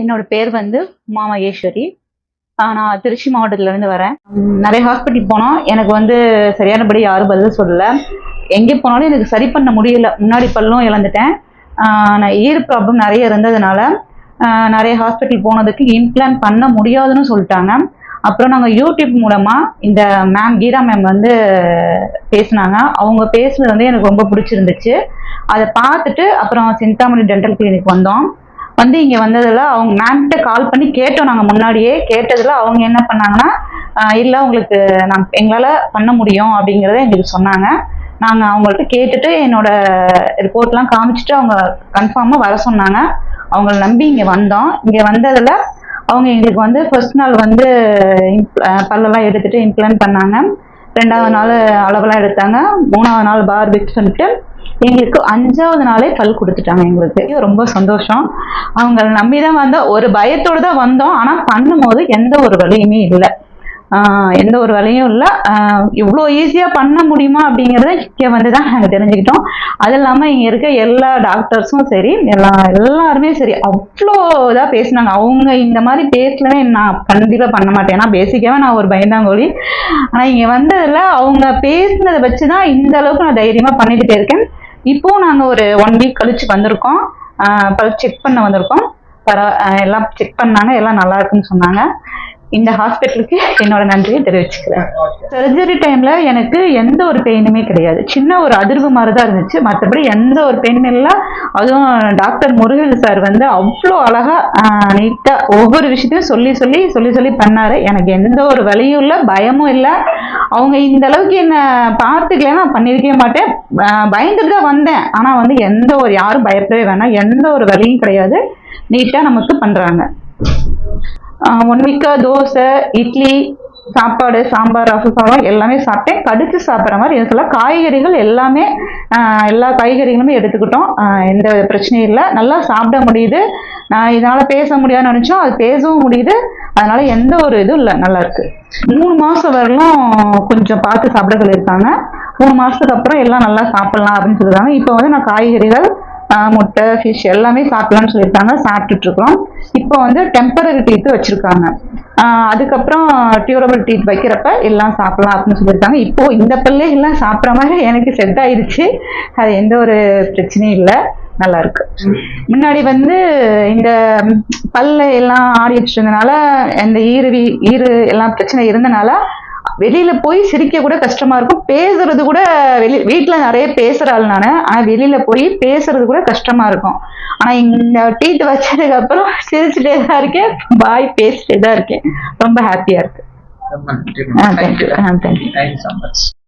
என்னோட பேர் வந்து உமா மகேஸ்வரி நான் திருச்சி மாவட்டத்துலேருந்து வரேன். நிறைய ஹாஸ்பிட்டல் போனோம் எனக்கு வந்து சரியானபடி யாரும் பதில் சொல்லலை. எங்கே போனாலும் எனக்கு சரி பண்ண முடியல. முன்னாடி பல்லும் இழந்துட்டேன். நான் ஈர் ப்ராப்ளம் நிறைய இருந்ததுனால நிறைய ஹாஸ்பிட்டல் போனதுக்கு இம்ப்ளான் பண்ண முடியாதுன்னு சொல்லிட்டாங்க. அப்புறம் நாங்கள் யூடியூப் மூலமாக இந்த மேம் கீதா மேம் வந்து பேசினாங்க. அவங்க பேசுனது வந்து எனக்கு ரொம்ப பிடிச்சிருந்துச்சு. அதை பார்த்துட்டு அப்புறம் சிந்தாமணி டென்டல் கிளினிக் வந்தோம். வந்து இங்கே வந்ததில் அவங்க மேம்கிட்ட கால் பண்ணி கேட்டோம் நாங்கள் முன்னாடியே. கேட்டதில் அவங்க என்ன பண்ணாங்கன்னா இல்லை உங்களுக்கு நான் எங்களால் பண்ண முடியும் அப்படிங்கிறத எங்களுக்கு சொன்னாங்க. நாங்கள் அவங்கள்ட்ட கேட்டுட்டு என்னோட ரிப்போர்ட்லாம் காமிச்சிட்டு அவங்க கன்ஃபார்மாக வர சொன்னாங்க. அவங்கள நம்பி இங்கே வந்தோம். இங்கே வந்ததில் அவங்க எங்களுக்கு வந்து ஃபர்ஸ்ட் நாள் வந்து பல்லெல்லாம் எடுத்துட்டு இம்ப்ளான் பண்ணாங்க. ரெண்டாவது நாள் அளவெல்லாம் எடுத்தாங்க. மூணாவது நாள் பார் பிக்ஸ் பண்ணிட்டு எங்களுக்கு அஞ்சாவது நாளே பல் கொடுத்துட்டாங்க எங்களுக்கு. ரொம்ப சந்தோஷம். அவங்கள நம்பி தான் வந்தோம். ஒரு பயத்தோடு தான் வந்தோம். ஆனால் பண்ணும்போது எந்த ஒரு வலியுமே இல்லை. எந்த ஒரு வேலையும் இல்லை. இவ்வளோ ஈஸியாக பண்ண முடியுமா அப்படிங்கிறத இங்கே வந்து தான் நாங்கள் தெரிஞ்சுக்கிட்டோம். அது இல்லாமல் இங்கே இருக்க எல்லா டாக்டர்ஸும் சரி எல்லா எல்லாருமே சரி அவ்வளோ இதாக பேசினாங்க. அவங்க இந்த மாதிரி பேசலவே நான் கண்டிப்பாக பண்ண மாட்டேன். ஏன்னா பேசிக்காவே நான் ஒரு பயந்தாங்கோழி. ஆனால் இங்கே வந்ததில் அவங்க பேசினதை வச்சு தான் இந்த அளவுக்கு நான் தைரியமாக பண்ணிட்டு போயிருக்கேன் இப்போவும் நாங்கள் ஒரு ஒன் வீக் கழிச்சு வந்திருக்கோம். பல் செக் பண்ண வந்திருக்கோம். பரவ எல்லாம் செக் பண்ணாங்க எல்லாம் நல்லா இருக்குன்னு சொன்னாங்க. இந்த ஹாஸ்பிட்டலுக்கு என்னோட நன்றியை தெரிவிச்சுக்கிறேன். சர்ஜரி டைம்ல எனக்கு எந்த ஒரு பெயினுமே கிடையாது. சின்ன ஒரு அதிர்வு மாதிரி தான் இருந்துச்சு. மற்றபடி எந்த ஒரு பெயினும் இல்லை. அதுவும் டாக்டர் முருகன் சார் வந்து அவ்வளோ அழகா நீட்டா ஒவ்வொரு விஷயத்தையும் சொல்லி சொல்லி சொல்லி சொல்லி பண்ணாரு. எனக்கு எந்த ஒரு வழியும் இல்லை பயமும் இல்லை. அவங்க இந்த அளவுக்கு என்ன பார்த்துக்கல நான் பண்ணியிருக்கவே மாட்டேன். பயந்துட்டு தான் வந்தேன். ஆனா வந்து எந்த ஒரு யாரும் பயப்படவே வேணாம். எந்த ஒரு வலியும் கிடையாது. நீட்டா நமக்கு பண்றாங்க. ஒன் வீக்கா தோசை இட்லி சாப்பாடு சாம்பார் ரசம் சாதம் எல்லாமே சாப்பிட்டேன். கடிச்சு சாப்பிட்ற மாதிரி எனக்கு சொல்ல காய்கறிகள் எல்லாமே எல்லா காய்கறிகளுமே எடுத்துக்கிட்டோம். எந்த பிரச்சனையும் இல்லை. நல்லா சாப்பிட முடியுது. நான் இதனால் பேச முடியாதுன்னு நினச்சோம். அது பேசவும் முடியுது. அதனால எந்த ஒரு இதுவும் இல்லை. நல்லா இருக்கு. மூணு மாதம் வரலும் கொஞ்சம் பார்த்து சாப்பிட சொல்லியிருக்காங்க. மூணு மாதத்துக்கு அப்புறம் எல்லாம் நல்லா சாப்பிட்லாம் அப்படின்னு சொல்லியிருக்காங்க. இப்போ வந்து நான் காய்கறிகள் முட்டை ஃபிஷ் எல்லாமே சாப்பிடலாம்னு சொல்லியிருக்காங்க. சாப்பிட்டுட்டு இருக்கோம் இப்போ வந்து டெம்பரரி டீத் வச்சிருக்காங்க. அதுக்கப்புறம் டியூரபிள் டீத் வைக்கிறப்ப எல்லாம் சாப்பிடலாம் அப்படின்னு சொல்லியிருக்காங்க. இப்போ இந்த பல்லே எல்லாம் சாப்பிட்ற மாதிரி எனக்கு செட் ஆயிடுச்சு அது எந்த ஒரு பிரச்சனையும் இல்லை. நல்லா இருக்கு. முன்னாடி வந்து இந்த பல்ல எல்லாம் ஆடி வச்சிருந்தனால இந்த ஈருவி ஈரு எல்லாம் பிரச்சனை இருந்தனால வெளியில போய் சிரிக்க கூட கஷ்டமா இருக்கும். பேசுறது கூட வெளி வீட்டுல நிறைய பேசுற ஆள் நானு. ஆனா வெளியில போய் பேசுறது கூட கஷ்டமா இருக்கும். ஆனா இந்த டீட் வச்சதுக்கு அப்புறம் சிரிச்சுட்டே தான் இருக்கேன். பாய் பேசிட்டே தான் இருக்கேன். ரொம்ப ஹாப்பியா இருக்கு. Thank you thank you